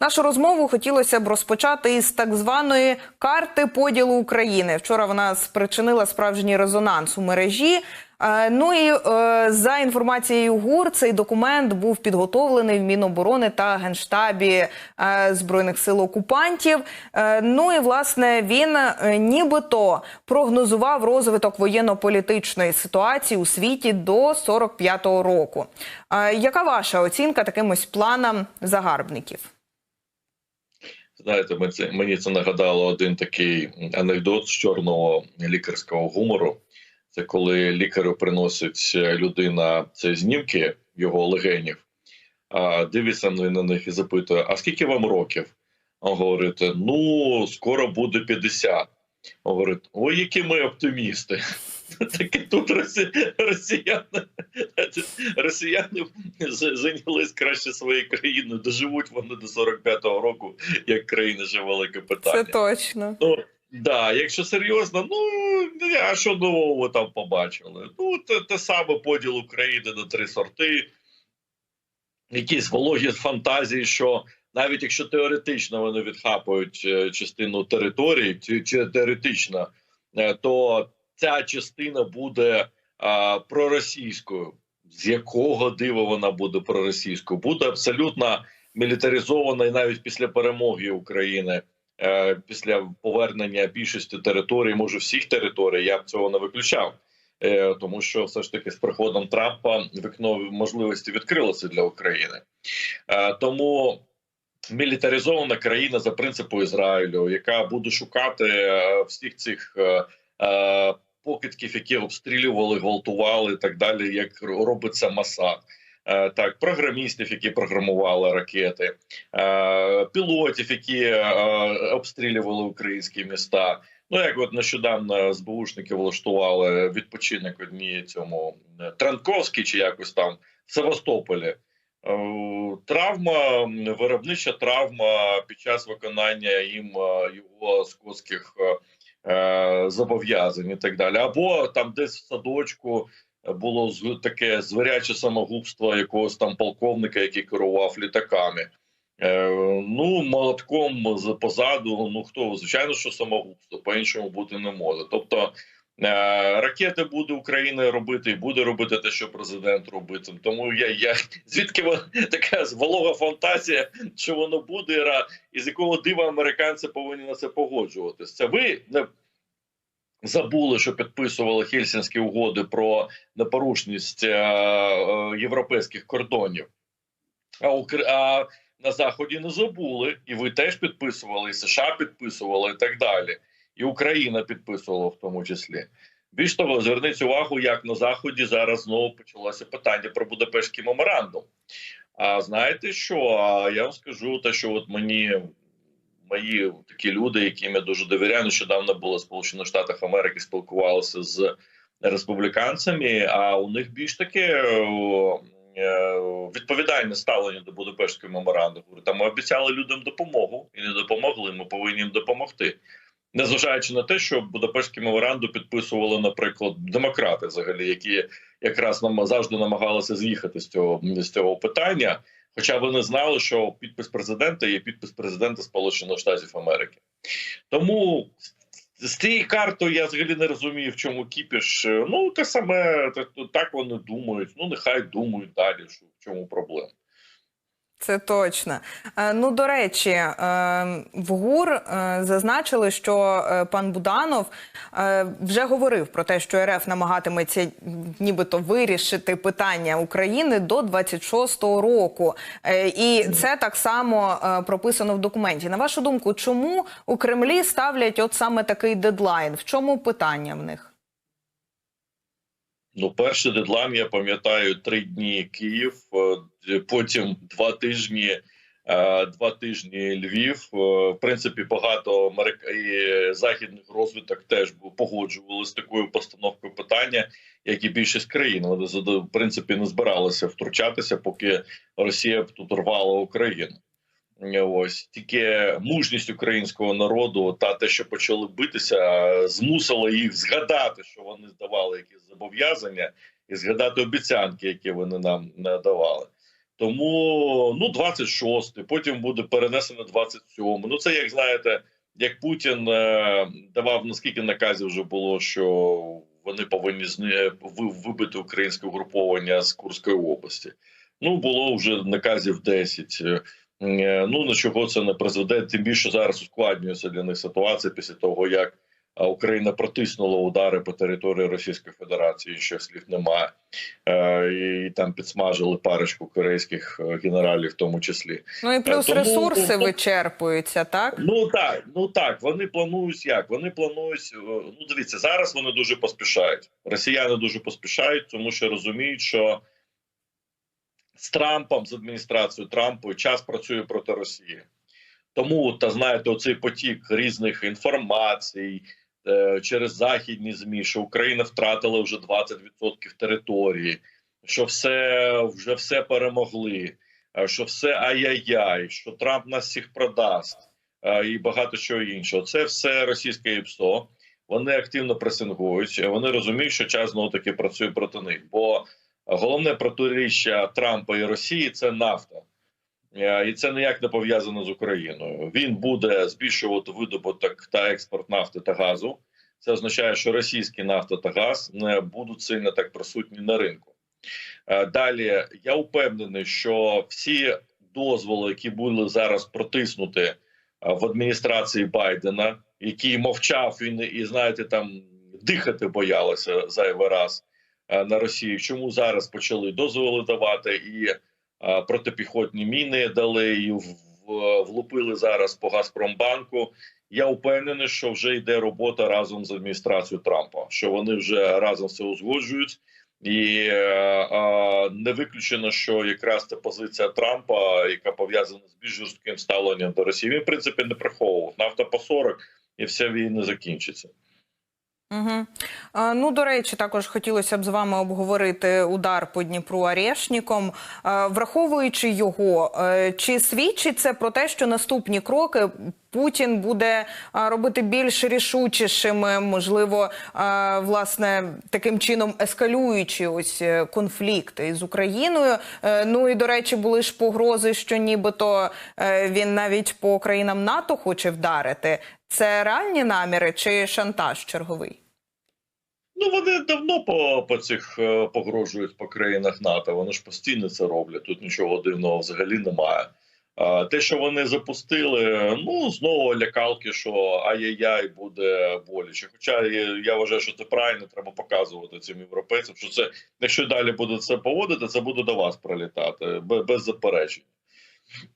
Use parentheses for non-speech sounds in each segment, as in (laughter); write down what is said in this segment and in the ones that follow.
Нашу розмову хотілося б розпочати із так званої карти поділу України. Вчора вона спричинила справжній резонанс у мережі. Е, Ну і е, за інформацією ГУР, цей документ був підготовлений в Міноборони та Генштабі е, збройних сил окупантів. Ну і власне він нібито прогнозував розвиток воєнно-політичної ситуації у світі до 45-го року. Яка ваша оцінка таким ось планам загарбників? Знаєте, мені це нагадало один такий анекдот з чорного лікарського гумору. Це коли лікарю приносить людина це знімки його легенів, а дивиться на них і запитує: А скільки вам років? А говорить, ну, скоро буде 50. А Говорить, ой, які ми оптимісти. (laughs) Так і тут росі... росіяни, росіяни зайнялись краще своєю країною, доживуть вони до 45-го року, як країна ще велике питання. Це точно. Ну, да, якщо серйозно, ну а що нового там побачили? Ну, те, те саме поділ України на три сорти, якісь вологі фантазії, що навіть якщо теоретично вони відхапують е, частину території, чи, чи теоретично, е, то ця частина буде а, проросійською. З якого дива вона буде проросійською? Буде абсолютно мілітаризована і навіть після перемоги України е, після повернення більшості територій, може всіх територій, я б цього не виключав. Е, Тому що все ж таки з приходом Трампа вікно можливості відкрилося для України. Е, Тому мілітаризована країна за принципу Ізраїлю, яка буде шукати е, всіх цих е, покидьків, які обстрілювали, гвалтували і так далі, як робиться Масад. Е, Так, програмістів, які програмували ракети, е, пілотів, які е, обстрілювали українські міста. Ну як от нещодавно СБУшники влаштували відпочинок одній цьому е, Транковській чи якось там в Севастополі. Е, Травма, виробнича травма під час виконання їм е, його скотських е, е, зобов'язань і так далі. Або там десь в садочку було таке зверяче самогубство якогось там полковника, який керував літаками. Е, ну, молотком позаду, ну хто, звичайно, що самогубство, по-іншому бути не може. Тобто е, ракети буде Україна робити і буде робити те, що президент робить. Тому я, я звідки вона така волога фантазія, що воно буде, і з якого дива американці повинні на це погоджуватись. Це ви не забули, що підписували Хельсінські угоди про непорушність е, е, європейських кордонів. А, а на заході не забули, і ви теж підписували, і США підписували, і так далі. І Україна підписувала в тому числі. Більш того, зверніть увагу, як на заході зараз знову почалося питання про Будапештський меморандум. А знаєте що? А я вам скажу те, що от мені мої такі люди, яким я дуже довіряю, нещодавно були в Сполучених Штатах Америки, спілкувалися з республіканцями. А у них більш таке е, відповідальне ставлення до Будапештського меморандуму. Там ми обіцяли людям допомогу і не допомогли. Ми повинні їм допомогти. Незважаючи на те, що Будапештський меморандум підписували, наприклад, демократи, взагалі, які якраз нам завжди намагалися з'їхати з цього з цього питання. Хоча вони знали, що підпис президента є підпис президента Сполучених Штатів Америки. Тому з- цією картою я взагалі не розумію, в чому кіпіш. Ну, те саме, так вони думають. Ну, нехай думають далі, що в чому проблема. Це точно. Е, Ну, до речі, е, в ГУР е, зазначили, що пан Буданов вже говорив про те, що РФ намагатиметься нібито вирішити питання України до 26-го року. І це так само прописано в документі. На вашу думку, чому у Кремлі ставлять от саме такий дедлайн? В чому питання в них? Ну, перший дедлайн, я пам'ятаю, три дні Київ, е, потім два тижні. е, Два тижні Львів. Е, В принципі, багато і західних розвиток теж погоджували з такою постановкою питання, як і більшість країн. Вони в принципі не збиралися втручатися, поки Росія тут рвала Україну. Е, Ось тільки мужність українського народу та те, що почали битися, е, змусило їх згадати, що вони здавали якісь зобов'язання, і згадати обіцянки, які вони нам надавали. Тому ну 26, потім буде перенесено 27. Ну це як знаєте, як Путін е, давав наскільки наказів вже було, що вони повинні зни- вибити українське угруповання з Курської області. Ну було вже наказів 10. Е, Ну на чого це не призведе? Тим більше зараз ускладнюється для них ситуація після того, як Україна протиснула удари по території Російської Федерації, що слів немає, Е, і там підсмажили парочку корейських е, генералів, в тому числі. Ну і плюс Тому- ресурси вичерпуються, так? Ну так, ну так. Вони планують як? Вони планують. Ну дивіться, зараз вони дуже поспішають. Росіяни дуже поспішають, тому що розуміють, що з Трампом, з адміністрацією Трампу час працює проти Росії. Тому та знаєте, оцей потік різних інформацій е, через західні змі, що Україна втратила вже 20% території, що все вже все перемогли, е, що все ай-яй-яй, що Трамп нас всіх продасть е, і багато чого іншого. Це все російське ІПСО. Вони активно пресингують. Вони розуміють, що час знову таки працює проти них. Бо головне протиріччя Трампа і Росії це нафта. Е, І це ніяк не пов'язано з Україною. Він буде збільшувати видобуток та експорт нафти та газу. Це означає, що російські нафта та газ не будуть сильно так присутні на ринку. Е, Далі я впевнений, що всі дозволи, які були зараз протиснуті е, в адміністрації Байдена, який мовчав він і знаєте, там дихати боялися зайвий раз на Росію. Чому зараз почали дозволи давати і е, протипіхотні міни дали і влупили зараз по Газпромбанку. Я впевнений, що вже йде робота разом з адміністрацією Трампа, що вони вже разом все узгоджують. І е, е, не виключено, що якраз ця позиція Трампа, яка пов'язана з більш жорстким ставленням до Росії, він в принципі не приховував. Нафта по 40 і вся війна закінчиться. Угу. Ну, до речі, також хотілося б з вами обговорити удар по Дніпру Арешніком. Враховуючи його, е, чи свідчить це про те, що наступні кроки Путін буде робити більш рішучішими, можливо, власне, таким чином ескалюючи ось е, конфлікти з Україною. Е, ну і до речі, були ж погрози, що нібито він навіть по країнам НАТО хоче вдарити. Це реальні наміри чи шантаж черговий? Ну вони давно по, по цих е, погрожують по країнах НАТО. Вони ж постійно це роблять. Тут нічого дивного взагалі немає. А те, що вони запустили, ну знову лякалки, що ай-яй-яй буде боляче. Хоча я, вважаю, що це правильно, треба показувати цим європейцям, що це якщо далі буде це поводити, це буде до вас прилітати без, без заперечень.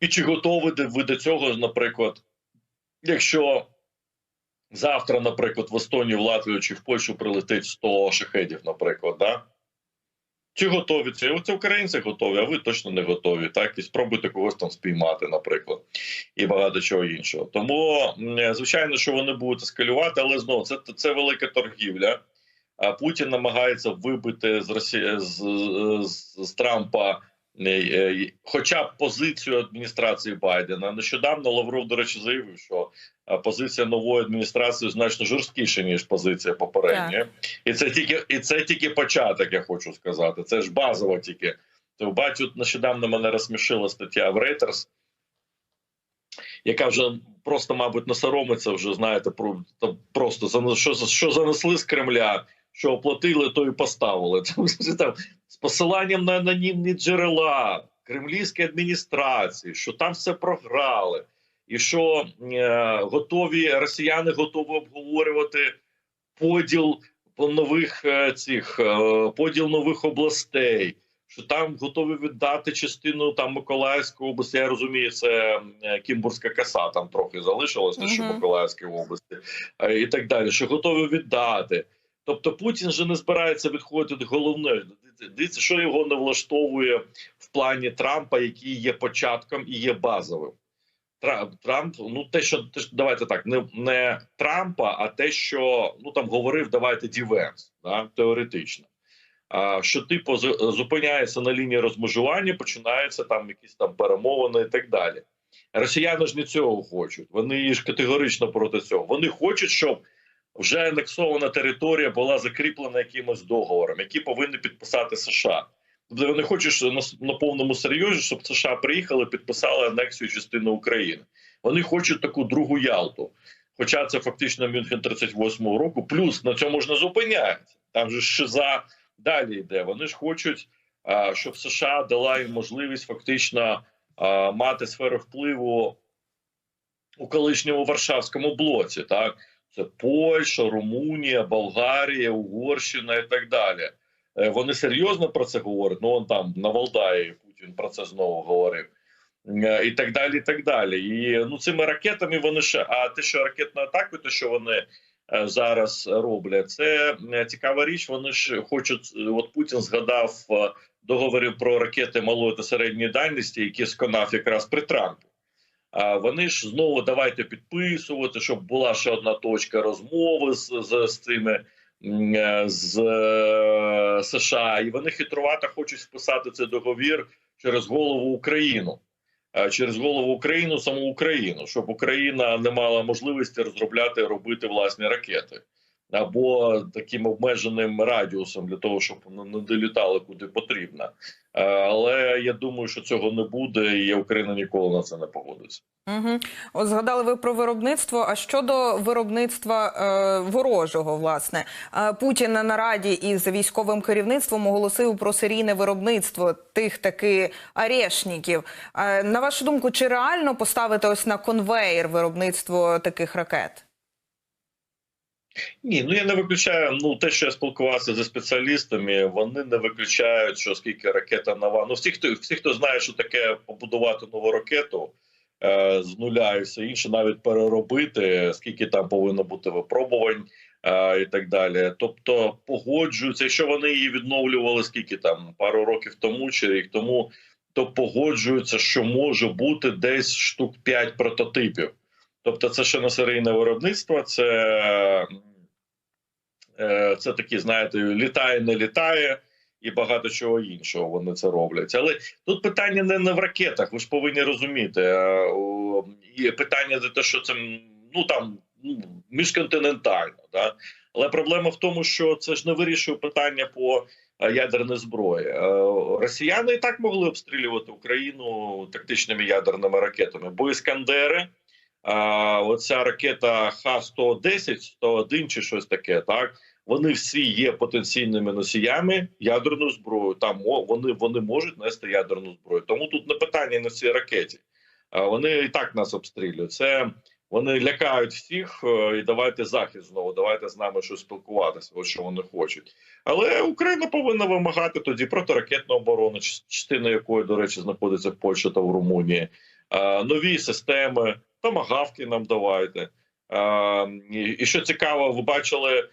І чи готові ви до цього, наприклад, якщо завтра, наприклад, в Естонію, в Латвію чи в Польщу прилетить 100 шахедів, наприклад, да? Чи готові це? Оце українці готові, а ви точно не готові. Так і спробуйте когось там спіймати, наприклад, і багато чого іншого. Тому звичайно, що вони будуть ескалювати, але знову це, це велика торгівля. А Путін намагається вибити з Росії з, з, з Трампа. Е, Хоча б позицію адміністрації Байдена нещодавно Лавров, до речі, заявив, що е, позиція нової адміністрації значно жорсткіша ніж позиція попередньої, і це тільки і це тільки початок. Я хочу сказати. Це ж базово тільки. То бачу, нещодавно мене розсмішила стаття в Reuters, яка вже просто, мабуть, не соромиться вже, знаєте, про то просто що, що занесли з Кремля, що оплатили, то і поставили. (laughs) Там, з посиланням на анонімні джерела кремлівської адміністрації, що там все програли, і що е, готові росіяни готові обговорювати поділ по нових е, цих е, поділ нових областей. Що там готові віддати частину там Миколаївської області. Я розумію, це е, Кімбурська коса там трохи залишилось, те, що Миколаївській області, і так далі. Що готові віддати. Тобто Путін же не збирається відходити від головної. Дивіться, що його не влаштовує в плані Трампа, який є початком і є базовим. Трамп, ну те, що- давайте так, не, не Трампа, а те, що ну там говорив, давайте дівенс, да, теоретично. А, що типу зупиняється на лінії розмежування, починаються там якісь там перемовини і так далі. Росіяни ж не цього хочуть. Вони ж категорично проти цього. Вони хочуть, щоб вже анексована територія була закріплена якимось договором, який повинні підписати США. Тобто хочуть що на, повному серйозі, щоб США приїхали, підписали анексію частини України. Вони хочуть таку другу Ялту. Хоча це фактично Мюнхен 38-го року, плюс на цьому ж не зупиняється. Там же шиза далі йде. Вони ж хочуть, щоб США дала їм можливість фактично мати сферу впливу у колишньому Варшавському блоці. Так, це Польща, Румунія, Болгарія, Угорщина і так далі. Е, Вони серйозно про це говорять. Ну он там на Валдаї Путін про це знову говорив. Е, І так далі, і так далі. І ну цими ракетами вони ще. А те, що ракетну атаку, те, що вони е, зараз роблять, це цікава річ. Вони ж хочуть. От Путін згадав договорів про ракети малої та середньої дальності, які сконав якраз при Трампу. А вони ж знову давайте підписувати, щоб була ще одна точка розмови з, з, з цими е, з е, США, і вони хитрувато хочуть вписати цей договір через голову Україну. Е, Через голову Україну, саму Україну, щоб Україна не мала можливості розробляти робити власні ракети або таким обмеженим радіусом для того, щоб не долітали куди потрібно. Е, Але я думаю, що цього не буде, і Україна ніколи на це не погодиться. Угу. От згадали ви про виробництво. А щодо виробництва е, ворожого, власне, е, Путін на нараді із військовим керівництвом оголосив про серійне виробництво тих таки арешників. Е, на вашу думку, чи реально поставити ось на конвейер виробництво таких ракет? Ні, ну я не виключаю. Ну те, що я спілкувався зі спеціалістами, вони не виключають, що скільки ракета нова. Ну всі, хто всі, хто знає, що таке побудувати нову ракету е, з нуля і все інше, навіть переробити, скільки там повинно бути випробувань е, і так далі. Тобто погоджуються, якщо вони її відновлювали, скільки там пару років тому чи рік тому, то погоджуються, що може бути десь штук 5 прототипів. Тобто, це ще не серійне виробництво, це, е, це такі, знаєте, літає, не літає і багато чого іншого вони це роблять. Але тут питання не, не в ракетах, ви ж повинні розуміти. Е, І питання за те, що це ну там ну, міжконтинентально. Да? Але проблема в тому, що це ж не вирішує питання по е, ядерній зброї. Росіяни і так могли обстрілювати Україну тактичними ядерними ракетами, бо іскандери. А, оця ракета Х-110, 101 чи щось таке, так вони всі є потенційними носіями ядерної зброї. Там вони, вони можуть нести ядерну зброю. Тому тут не питання на цій ракеті. А вони і так нас обстрілюють. Це вони лякають всіх е, і давайте захист знову. Давайте з нами щось спілкуватися. Ось що вони хочуть. Але Україна повинна вимагати тоді протиракетну оборону, част- частина якої, до речі, знаходиться в Польщі та в Румунії. Нові системи, томагавки нам давайте. І, що цікаво, ви бачили,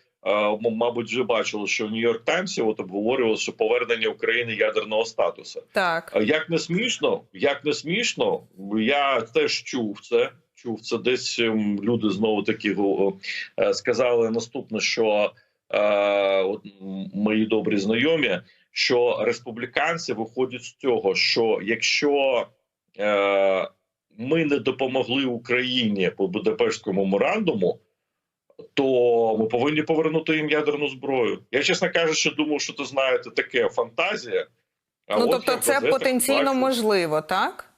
мабуть, вже бачили, що в Нью-Йорк Таймсі от обговорювали, що повернення України ядерного статусу. Так. Як не смішно, як не смішно, я теж чув це. Чув це десь люди знову таки е, сказали наступне, що е, от мої добрі знайомі, що республіканці виходять з цього, що якщо е, ми не допомогли Україні по Будапештському меморандуму, то ми повинні повернути їм ядерну зброю. Я, чесно кажучи, думав, що це знаєте таке фантазія. А ну тобто, це потенційно бачу. можливо, так?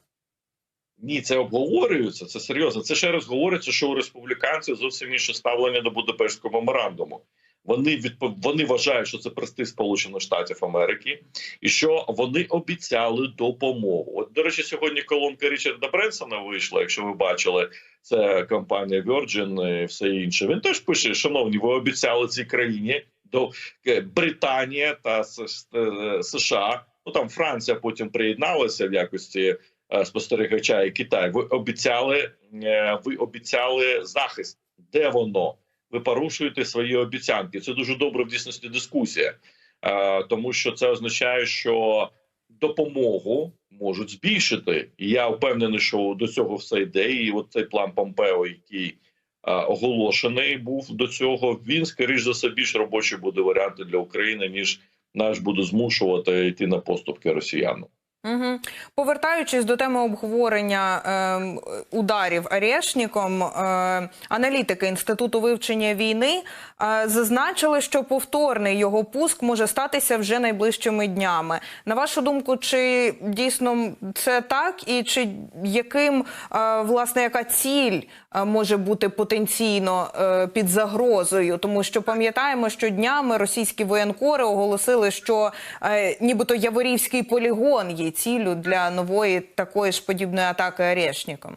Ні, це обговорюється. Це серйозно. Це ще раз говориться, що у республіканців зовсім інше ставлення до Будапештського меморандуму. Вони відпо... вони вважають, що це престиж Сполучених Штатів Америки, і що вони обіцяли допомогу. От до речі, сьогодні колонка Річарда Бренсона вийшла. Якщо ви бачили, це компанія Virgin і все інше. Він теж пише: Шановні, ви обіцяли цій країні до е, Британія та е, США. Ну там Франція потім приєдналася в якості е, спостерігача і Китай. Ви обіцяли, е, ви обіцяли захист. Де воно? Ви порушуєте свої обіцянки. Це дуже добре в дійсності дискусія, е, тому що це означає, що допомогу можуть збільшити. І я впевнений, що до цього все йде. І от цей план Помпео, який е, оголошений був до цього, він скоріш за все більш робочий буде варіант для України ніж наш буде змушувати йти на поступки росіянам. Угу. Повертаючись до теми обговорення ем, ударів Арєшніком, е, аналітики Інституту вивчення війни е, зазначили, що повторний його пуск може статися вже найближчими днями. На вашу думку, чи дійсно це так, і чи яким е, власне яка ціль е, може бути потенційно е, під загрозою? Тому що пам'ятаємо, що днями російські воєнкори оголосили, що е, нібито Яворівський полігон є ціллю для нової такої ж подібної атаки Арешніком.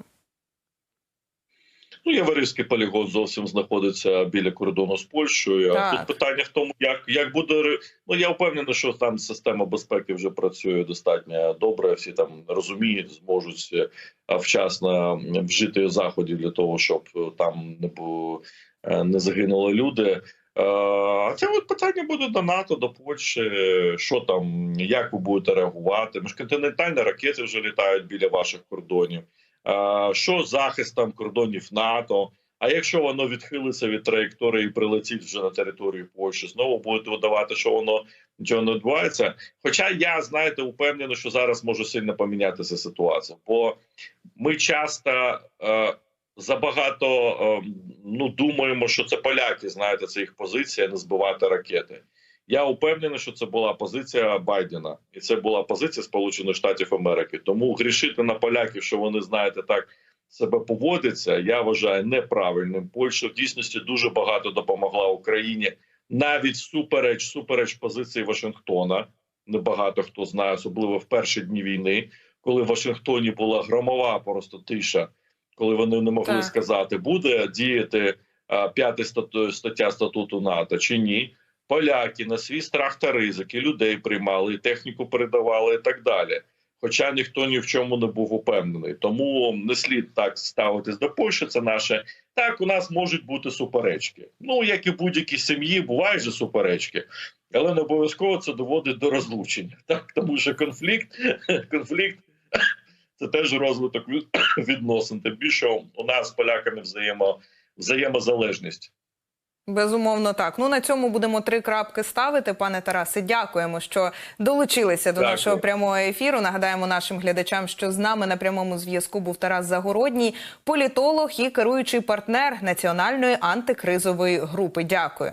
Ну, Яворівський полігон зовсім знаходиться біля кордону з Польщею. Так. Тут питання в тому, як, як буде ну я впевнений, що там система безпеки вже працює достатньо добре. Всі там розуміють, зможуть е, вчасно вжити заходів для того, щоб е, там не бу- е, не загинули люди. А це от питання буде до НАТО, до Польщі. Що там, як ви будете реагувати? Міжконтинентальні ракети вже літають біля ваших кордонів. Е, Що з захистом кордонів НАТО? А якщо воно відхилиться від траєкторії і прилетить вже на територію Польщі, знову будете видавати, що воно нічого не відбувається. Хоча я знаєте, упевнений, що зараз може сильно помінятися ситуація, бо ми часто е, забагато е, ну думаємо, що це поляки, знаєте, це їх позиція не збивати ракети. Я упевнений, що це була позиція Байдена, і це була позиція Сполучених Штатів Америки. Тому грішити на поляків, що вони знаєте, так себе поводяться, я вважаю неправильним. Польща в дійсності дуже багато допомогла Україні, навіть супереч супереч позиції Вашингтона. Небагато хто знає, особливо в перші дні війни, коли в Вашингтоні була громова просто тиша, коли вони не могли Так. сказати, буде діяти п'ята стаття статуту НАТО чи ні. Поляки на свій страх та ризики людей приймали, техніку передавали і так далі. Хоча ніхто ні в чому не був упевнений. Тому не слід так ставитись до Польщі. Це наше так. У нас можуть бути суперечки. Ну як і в будь-якій сім'ї, бувають же суперечки, але не обов'язково це доводить до розлучення. (laughs) Так тому що конфлікт, (laughs) конфлікт це теж розвиток (clears throat) відносин. Тим більше у нас з поляками взаємо, взаємозалежність. Безумовно, так. Ну на цьому будемо три крапки ставити. Пане Тарасе, дякуємо, що долучилися до Дякую. нашого прямого ефіру. Нагадаємо нашим глядачам, що з нами на прямому зв'язку був Тарас Загородній, політолог і керуючий партнер національної антикризової групи. Дякую.